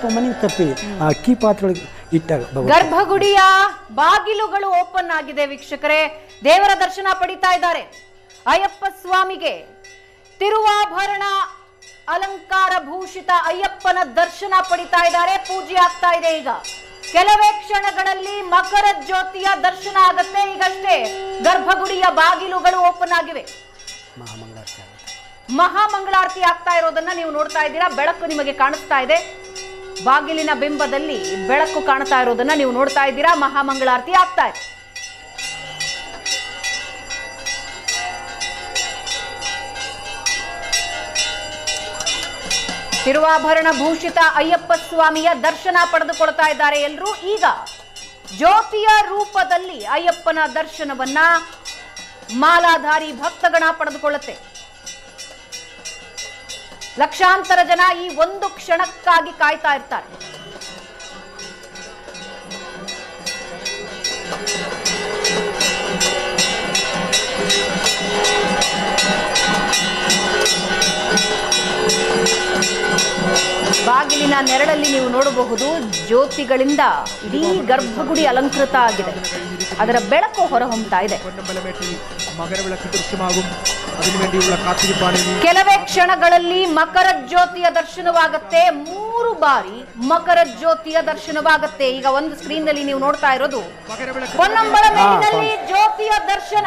ಸ್ವಲ್ಪ ಮನೆಗೆ ತಪ್ಪಿ ಆ ಅಕ್ಕಿ ಪಾತ್ರೆಗಳಿಗೆ ಇಟ್ಟಾಗ ಭಗವಂತ. ಗರ್ಭಗುಡಿಯ ಬಾಗಿಲುಗಳು ಓಪನ್ ಆಗಿದೆ ವೀಕ್ಷಕರೇ. ದೇವರ ದರ್ಶನ ಪಡಿತಾ ಇದ್ದಾರೆ. ಅಯ್ಯಪ್ಪ ಸ್ವಾಮಿಗೆ ತಿರುವಾಭರಣ ಅಲಂಕಾರ ಭೂಷಿತ ಅಯ್ಯಪ್ಪನ ದರ್ಶನ ಪಡಿತಾ ಇದ್ದಾರೆ. ಪೂಜೆ ಆಗ್ತಾ ಇದೆ ಈಗ. ಕೆಲವೇ ಕ್ಷಣಗಳಲ್ಲಿ ಮಕರ ಜ್ಯೋತಿಯ ದರ್ಶನ ಆಗತ್ತೆ. ಈಗಷ್ಟೇ ಗರ್ಭಗುಡಿಯ ಬಾಗಿಲುಗಳು ಓಪನ್ ಆಗಿವೆ. ಮಹಾಮಂಗಳಾರತಿ ಆಗ್ತಾ ಇರೋದನ್ನ ನೀವು ನೋಡ್ತಾ ಇದ್ದೀರಾ. ಬೆಳಕು ನಿಮಗೆ ಕಾಣಿಸ್ತಾ ಇದೆ. ಬಾಗಿಲಿನ ಬಿಂಬದಲ್ಲಿ ಬೆಳಕು ಕಾಣ್ತಾ ಇರೋದನ್ನ ನೀವು ನೋಡ್ತಾ ಇದ್ದೀರಾ. ಮಹಾಮಂಗಳಾರತಿ ಆಗ್ತಾ ಇದೆ. ತಿರುವಾಭರಣ ಭೂಷಿತ ಅಯ್ಯಪ್ಪ ಸ್ವಾಮಿಯ ದರ್ಶನ ಪಡೆದುಕೊಳ್ತಾ ಇದ್ದಾರೆ ಎಲ್ಲರೂ ಈಗ ಜ್ಯೋತಿಯ ರೂಪದಲ್ಲಿ ಅಯ್ಯಪ್ಪನ ದರ್ಶನವನ್ನ ಮಾಲಾಧಾರಿ ಭಕ್ತಗಣ ಪಡೆದುಕೊಳ್ಳುತ್ತೆ. ಲಕ್ಷಾಂತರ ಜನ ಈ ಒಂದು ಕ್ಷಣಕ್ಕಾಗಿ ಕಾಯ್ತಾ ಇರ್ತಾರೆ. ಇಲ್ಲಿನ ನೆರಳಲ್ಲಿ ನೀವು ನೋಡಬಹುದು ಜ್ಯೋತಿಗಳಿಂದ ಇಡೀ ಗರ್ಭಗುಡಿ ಅಲಂಕೃತ ಆಗಿದೆ. ಅದರ ಬೆಳಕು ಹೊರಹೊಮ್ಮತಾ ಇದೆ. ಕೆಲವೇ ಕ್ಷಣಗಳಲ್ಲಿ ಮಕರ ಜ್ಯೋತಿಯ ದರ್ಶನವಾಗುತ್ತೆ. ಮೂರು ಬಾರಿ ಮಕರ ಜ್ಯೋತಿಯ ದರ್ಶನವಾಗುತ್ತೆ. ಈಗ ಒಂದು ಸ್ಕ್ರೀನ್ನಲ್ಲಿ ನೀವು ನೋಡ್ತಾ ಇರೋದು ಜ್ಯೋತಿಯ ದರ್ಶನ.